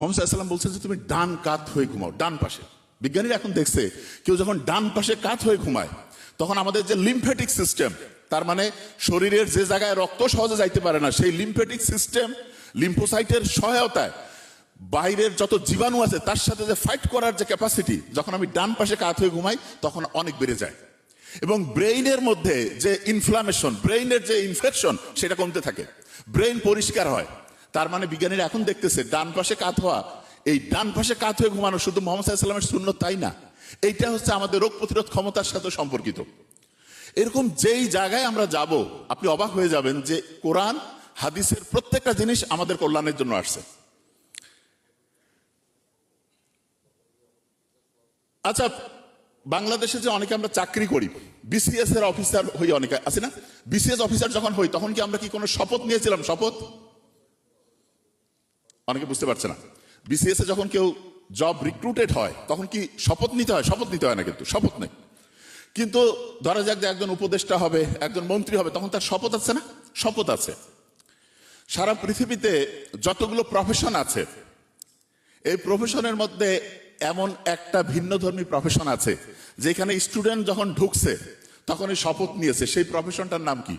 মোহাম্মদ সাল্লাম বলছেন যে, তুমি ডান কাত হয়ে ঘুমাও, ডান পাশে। বিজ্ঞানীরা এখন দেখছে, কেউ যখন ডান পাশে কাত হয়ে ঘুমায়, তখন আমাদের যে লিম্ফেটিক সিস্টেম তার মানে শরীরের যে জায়গায় রক্ত সহজে যাইতে পারে না, সেই লিম্ফেটিক সিস্টেম লিম্ফোসাইটের সহায়তায় বাইরের যত জীবাণু আছে, তার সাথে যে ফাইট করার যে ক্যাপাসিটি যখন আমি ডান পাশে কাত হয়ে ঘুমাই, তখন অনেক বেড়ে যায়। এবং ব্রেইনের মধ্যে যে ইনফ্লামেশন ব্রেইনের যে ইনফেকশন সেটা কমতে থাকে। ব্রেইন পরিষ্কার হয়। তার মানে বিজ্ঞানীরা এখন দেখতেছে, ডান পাশে কাত হওয়া। এই ডান পাশে কাত হয়ে ঘুমানো শুধু মোহাম্মদ সাল্লামের শূন্য, তাই না? এইটা হচ্ছে আমাদের রোগ প্রতিরোধ ক্ষমতার সাথে সম্পর্কিত। এরকম যেই জায়গায় আমরা যাব, আপনি অবাক হয়ে যাবেন যে কোরআন, হাদিসের প্রত্যেকটা জিনিস আমাদের কল্যাণের জন্য আসছে। আচ্ছা বাংলাদেশে যে অনেকে আমরা চাকরি করি বিসিএস এর অফিসার হই অনেকে, আছে না? বিসিএস অফিসার যখন হই, তখন কি আমরা কি কোনো শপথ নিয়েছিলাম? শপথ? অনেকে বুঝতে পারছে না। বিসিএস যখন কেউ জব রিক্রুটেড হয়, তখন কি শপথ নিতে হয়? শপথ নিতে হয় না কিন্তু, শপথ নেই। কিন্তু ধরা যাক যে একজন উপদেষ্টা হবে, একজন মন্ত্রী হবে, তখন তার শপথ আছে না? শপথ আছে। সারা পৃথিবীতে যতগুলো প্রফেশন আছে, এই প্রফেশনের মধ্যে এমন একটা ভিন্ন ধর্মী প্রফেশন আছে, যেখানে স্টুডেন্ট যখন ঢুকছে, তখন এই শপথ নিয়েছে। সেই প্রফেশনটার নাম কি?